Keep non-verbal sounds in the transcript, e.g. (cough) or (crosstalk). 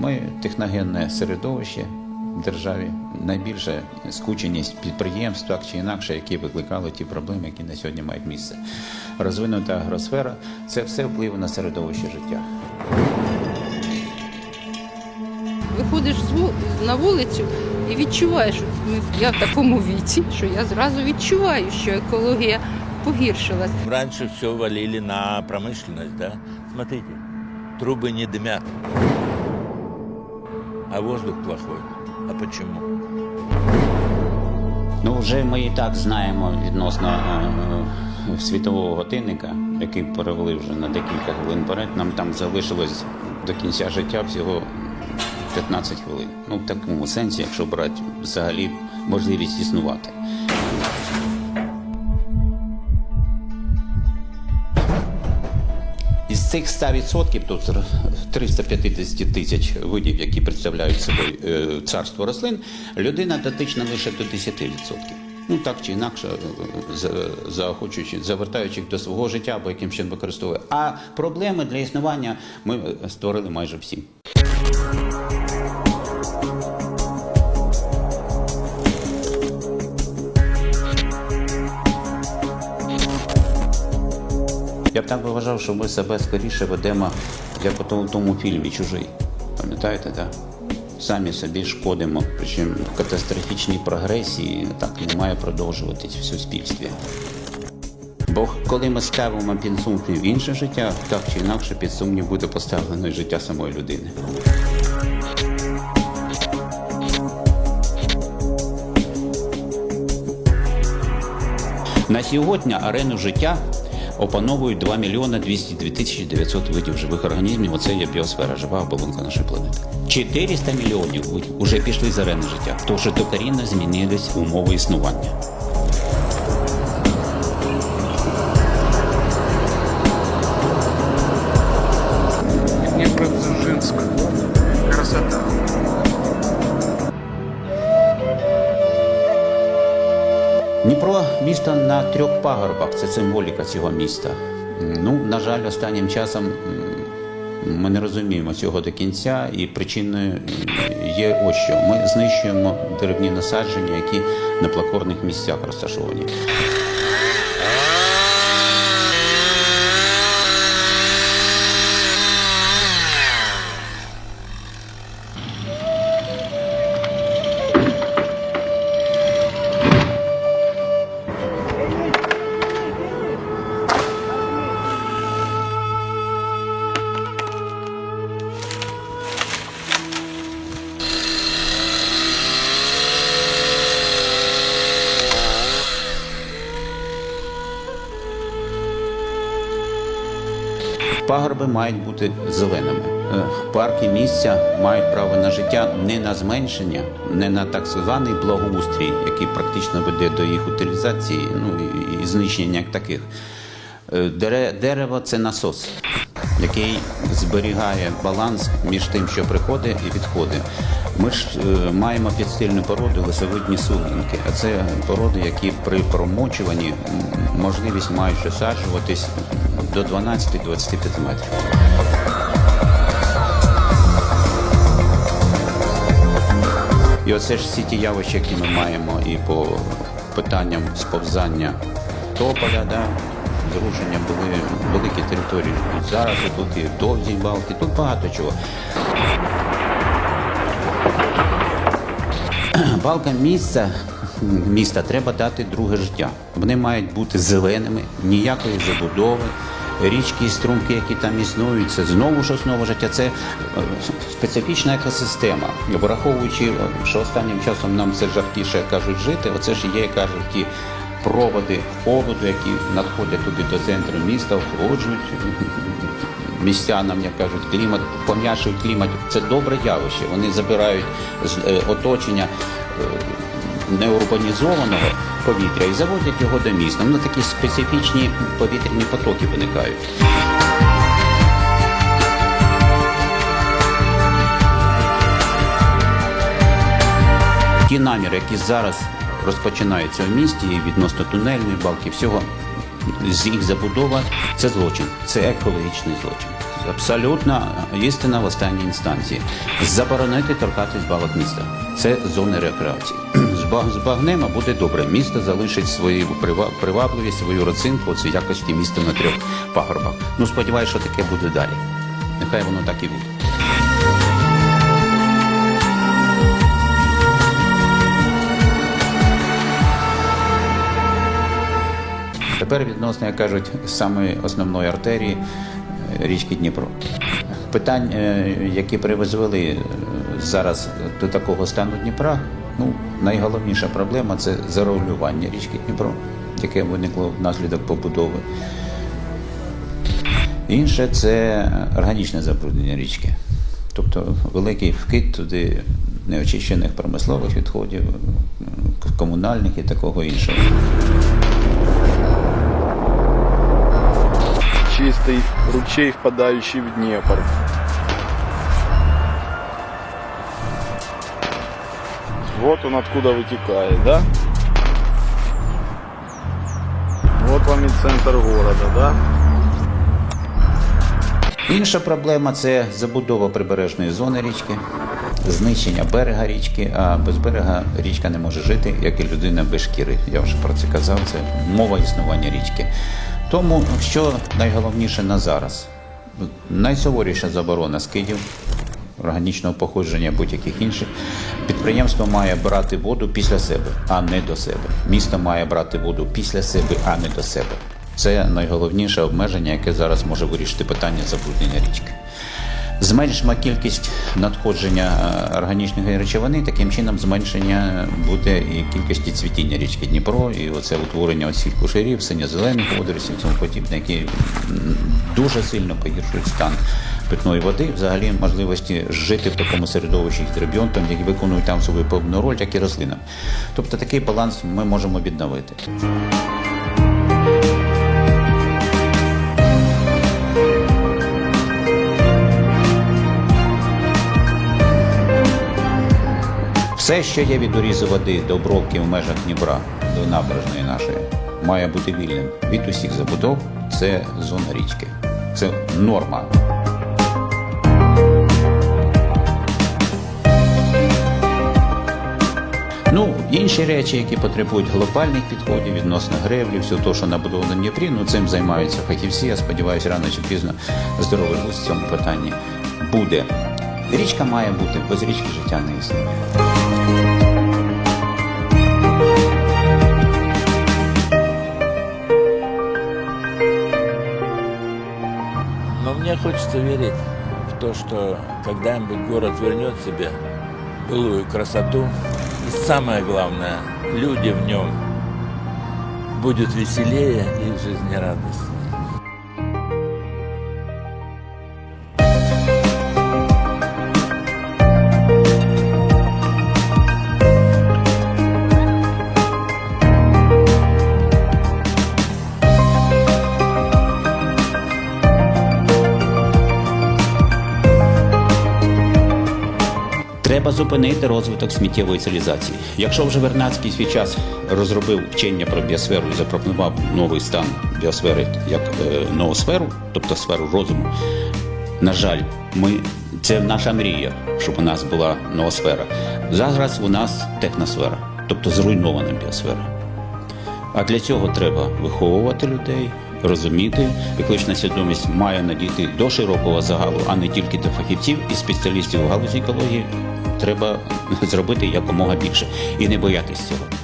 Ми техногенне середовище в державі, найбільша скученість підприємств, так чи інакше, які викликали ті проблеми, які на сьогодні мають місце. Розвинута агросфера це все вплив на середовище життя. Виходиш з ву- на вулицю і відчуваєш, от ми- я в такому віці, що я зразу відчуваю, що екологія погіршилась. Раньше все валили на промышленность, да? Смотрите, трубы не дымят, а воздух плохой. А почему? Ну, вже ми і так знаємо відносно е, світового годинника, який перевели вже на декілька хвилин вперед. Нам там залишилось до кінця життя всього 15 хвилин. Ну, в такому сенсі, якщо брати взагалі можливість існувати. Цих 100%, тобто 350 тисяч видів, які представляють собою е, царство рослин, людина дотична лише до 10%. Ну так чи інакше, е, заохочуючи, завертаючи до свого життя або яким чином використовує. А проблеми для існування ми е, створили майже всі. Я б так би вважав, що ми себе скоріше ведемо, як у тому- фільмі Чужий. Пам'ятаєте, так? Самі собі шкодимо, причому в катастрофічній прогресії так не має продовжуватись в суспільстві. Бо коли ми ставимо під сумнів інше життя, так чи інакше під сумнів буде поставлено і життя самої людини. На сьогодні арену життя опановують 2 мільйона 202 тисячі 900 видів живих організмів. Оце є біосфера, жива оболонка нашої планети. 400 мільйонів вже пішли з арени життя, тому що докорінно змінились умови існування. Місто на трьох пагорбах. Це символіка цього міста. Ну, на жаль, останнім часом ми не розуміємо цього до кінця, і причиною є ось що. Ми знищуємо деревні насадження, які на плакорних місцях розташовані. Пагорби мають бути зеленими. Е, Парки місця мають право на життя не на зменшення, не на так званий благоустрій, який практично веде до їх утилізації, ну і, знищення як таких. Е, Дере, дерево це насос, який зберігає баланс між тим, що приходить і відходить. Ми ж е, маємо підстильну породу лисовидні суглинки, а це породи, які при промочуванні можливість мають висаджуватись до 12-25 метрів. І оце ж всі ті явища, які ми маємо і по питанням сповзання тополя, да, зрушення були великі території. Зараз тут і довзі балки, тут багато чого. Балкам місця міста треба дати друге життя. Вони мають бути зеленими, ніякої забудови. Річки і струмки, які там існують, це знову ж основа життя. Це е, специфічна екосистема. Враховуючи, е, що останнім часом нам все жаркіше кажуть жити, оце ж є, кажуть, ті проводи холоду, які надходять туди до центру міста, охолоджують містянам, як кажуть, клімат, пом'якшують клімат. Це добре явище. Вони забирають е, оточення неурбанізованого повітря і заводять його до міста. Ну такі специфічні повітряні потоки виникають. Ті наміри, які зараз розпочинаються в місті відносно тунельної балки, всього з їх забудова це злочин, це екологічний злочин. Абсолютно істина в останній інстанції. Заборонити торкатись балок міста. Це зони рекреації. (clears throat) З ба- З багнема буде добре. Місто залишить свою привабливість, свою родзинку оцю якості міста на трьох пагорбах. Ну, сподіваюся, що таке буде далі. Нехай воно так і буде. Тепер відносно, як кажуть, самої основної артерії річки Дніпро. Питань, е, які призвели е, зараз до такого стану Дніпра, ну, найголовніша проблема це зарегулювання річки Дніпро, яке виникло внаслідок побудови. Інше це органічне забруднення річки. Тобто великий вкид туди неочищених промислових відходів, е, комунальних і такого іншого. Чистый ручей, впадающий в Днепр. Вот он откуда вытекает, да? Вот вам и центр города, да? Інша проблема це забудова прибережної зони річки, знищення берега річки, а без берега річка не може жити, як і людина без шкіри. Я вже про це казав, це мова існування річки. Тому що найголовніше на зараз? Найсуворіша заборона скидів, органічного походження будь-яких інших. Підприємство має брати воду після себе, а не до себе. Місто має брати воду після себе, а не до себе. Це найголовніше обмеження, яке зараз може вирішити питання забруднення річки. Зменшимо кількість надходження е, органічної речовини, таким чином зменшення буде і кількості цвітіння річки Дніпро, і оце утворення оцих кушарів, синьо-зелених водоростів і тому подібне, які дуже сильно погіршують стан питної води, взагалі можливості жити в такому середовищі гідробіонтом, які виконують там свою певну роль, як і рослинам. Тобто такий баланс ми можемо відновити. Все, що є від урізу води до обробки в межах Дніпра до набережної нашої, має бути вільним від усіх забудов. Це зона річки. Це норма. Ну, інші речі, які потребують глобальних підходів відносно гревлі, все те, що набудовано на Дніпрі, ну цим займаються фахівці. Я сподіваюся, рано чи пізно здоровий в цьому питанні буде. Річка має бути, без річки життя не існує. Но мне хочется верить в то, что когда-нибудь город вернет себе былую красоту. И самое главное, люди в нем будут веселее и жизнерадостнее. Треба зупинити розвиток сміттєвої цивілізації. Якщо вже Вернадський свій час розробив вчення про біосферу і запропонував новий стан біосфери як е, ноосферу, тобто сферу розуму, на жаль, ми це наша мрія, щоб у нас була ноосфера. Зараз у нас техносфера, тобто зруйнована біосфера. А для цього треба виховувати людей, розуміти, екологічна свідомість має надійти до широкого загалу, а не тільки до фахівців і спеціалістів у галузі екології. Треба (laughs) зробити якомога більше і не боятися цього.